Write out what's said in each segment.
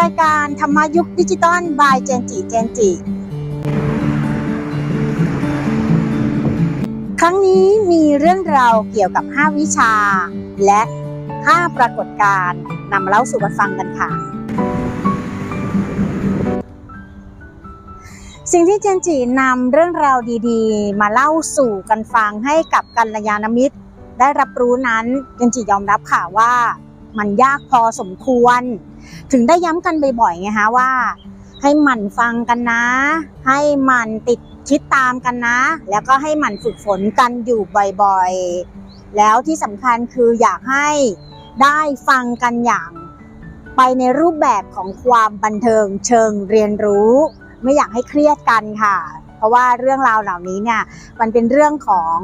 รายการธรรมยุคดิจิตอลบายเจนจิเจนจิ ครั้งนี้มีเรื่องราวเกี่ยวกับ 5 วิชา และ 5 ปรากฏการณ์นำเล่าสู่กันฟังกันค่ะ สิ่งที่เจนจินำเรื่องราวดีๆ มาเล่าสู่กันฟังให้กับกัลยาณมิตร ได้รับรู้นั้นเจนจิยอมรับค่ะว่ามันยากพอสมควร ถึงได้ย้ำกันบ่อยๆไงฮะว่า ให้หมั่นฟังกันนะ ให้หมั่นติดคิดตามกันนะ แล้วก็ให้หมั่นฝึกฝนกันอยู่บ่อยๆ แล้วที่สำคัญคืออยากให้ได้ฟังกันอย่าง ไปในรูปแบบของความบันเทิงเชิงเรียนรู้ ไม่อยากให้เครียดกันค่ะ เพราะว่าเรื่องราวเหล่านี้เนี่ยมันเป็นเรื่องของ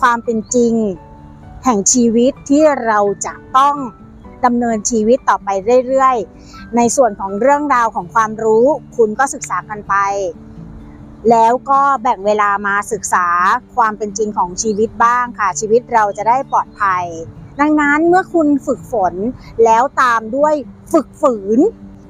ความเป็นจริง แห่งชีวิตที่เราจะต้อง ดำเนินชีวิตต่อไปเรื่อยๆ ในส่วนของเรื่องราวของความรู้ คุณก็ศึกษากันไป แล้วก็แบ่งเวลามาศึกษาความเป็นจริงของชีวิตบ้างค่ะ ชีวิตเราจะได้ปลอดภัย ดังนั้นเมื่อคุณฝึกฝนแล้วตามด้วยฝึกฝืน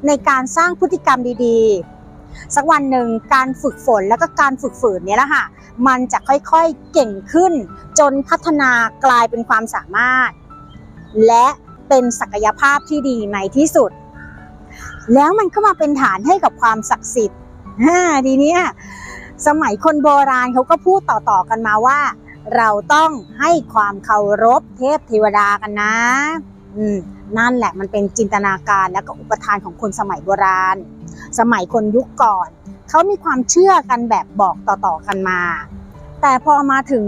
ในการสร้างพฤติกรรมดีๆ สักวันหนึ่งการฝึกฝนแล้วก็การฝึกฝืนเนี้ยแหละค่ะ มันจะค่อยๆเก่งขึ้น จนพัฒนากลายเป็นความสามารถ และ เป็นศักยภาพที่ดีในที่สุด แล้วมันก็มาเป็นฐานให้กับความศักดิ์สิทธิ์อ่าทีเนี้ยสมัยคนโบราณเขาก็พูดต่อๆกันมาว่า เราต้องให้ความเคารพเทพเทวดากันนะอืมนั่นแหละมันเป็นจินตนาการและก็อุปทานของคนสมัยโบราณ สมัยคนยุคก่อน เขามีความเชื่อกันแบบบอกต่อๆกันมา แต่พอมาถึง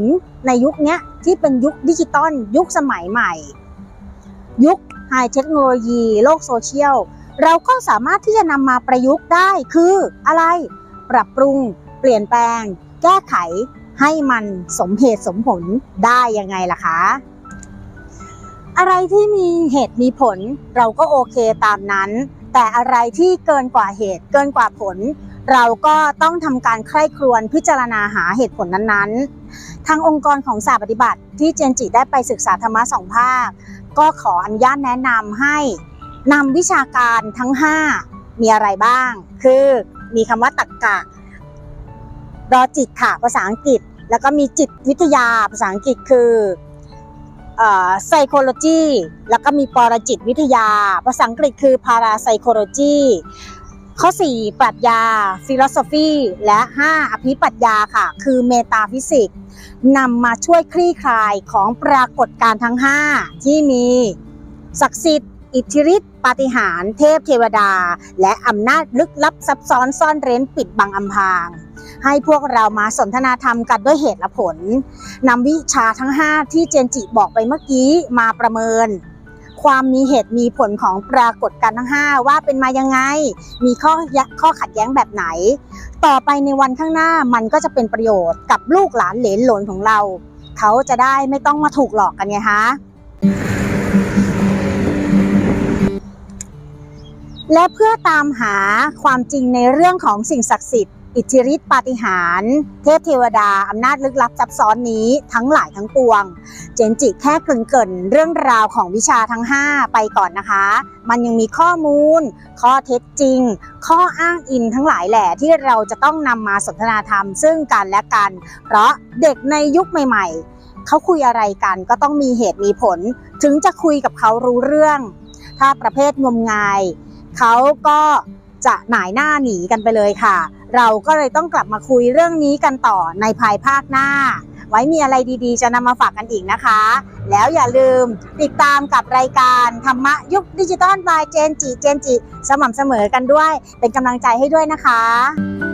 ในยุคเนี้ยที่เป็นยุคดิจิตอลยุคสมัยใหม่ ยุคไฮเทคโนโลยีโลกโซเชียล เราก็สามารถที่จะนำมาประยุกต์ได้คืออะไร ปรับปรุง เปลี่ยนแปลง แก้ไข ให้มันสมเหตุสมผลได้ยังไงล่ะคะ อะไรที่มีเหตุมีผลเราก็โอเคตามนั้น แต่อะไรที่เกินกว่าเหตุเกินกว่าผล เราก็ต้องทำการใคร่ครวญพิจารณาหาเหตุผลนั้นๆ ทางองค์กรของสาปฏิบัติ ที่เจนจิได้ไปศึกษาธรรมะสองภาค ก็ขออนุญาตแนะนำให้นำวิชาการทั้ง 5 มีอะไรบ้าง คือมีคำว่าตักกะรอจิตค่ะภาษาอังกฤษ แล้วก็มีจิตวิทยาภาษาอังกฤษคือเอ่อ psychology แล้วก็มีปรจิตวิทยา ภาษาอังกฤษคือ parapsychology ข้อ 4 ปรัชญา philosophy และ 5 อภิปรัชญาค่ะ คือ metaphysics นำมาช่วยคลี่คลายของปรากฏการณ์ทั้ง 5 ที่มี ศักดิ์สิทธิ์ อิทธิฤทธิปาฏิหาริย์เทพเทวดา และอำนาจลึกลับซับซ้อนซ่อนเร้นปิดบังอำพราง ให้พวกเรามาสนทนาธรรมกันด้วยเหตุและผลนำวิชาทั้ง 5 ที่เจนจิบอกไปเมื่อกี้มาประเมิน ความมีเหตุมีผลของปรากฏการณ์ทั้ง 5 ว่าเป็นมายังไง มีข้อข้อขัดแย้งแบบไหน ต่อไปในวันข้างหน้ามันก็จะเป็นประโยชน์กับลูกหลานเหลนหลนของเรา เขาจะได้ไม่ต้องมาถูกหลอกกันไงคะและเพื่อตามหาความจริงในเรื่องของสิ่งศักดิ์สิทธิ์ อิทธิฤทธิปาฏิหาริย์เทพเทวดา อำนาจลึกลับซับซ้อนนี้ทั้งหลายทั้งปวง เจนจิแค่เกริ่นเรื่องราวของวิชาทั้ง 5 ไปก่อนนะคะ มันยังมีข้อมูล ข้อเท็จจริง ข้ออ้างอิงทั้งหลายแหล่ที่เราจะต้องนำมาสนทนาธรรมซึ่งกันและกัน เพราะเด็กในยุคใหม่ ๆ เขาคุยอะไรกันก็ต้องมีเหตุมีผล ถึงจะคุยกับเขารู้เรื่อง ถ้าประเภทงมงาย เขาก็จะหน่ายหน้าหนีกันไปเลยค่ะ เราก็เลยต้องกลับมาคุยเรื่องนี้กันต่อในภายภาคหน้า ไว้มีอะไรดีๆ จะนำมาฝากกันอีกนะคะ แล้วอย่าลืมติดตามกับรายการธรรมะยุคดิจิตอลบายเจนจิเจนจิสม่ำเสมอกันด้วย เป็นกำลังใจให้ด้วยนะคะ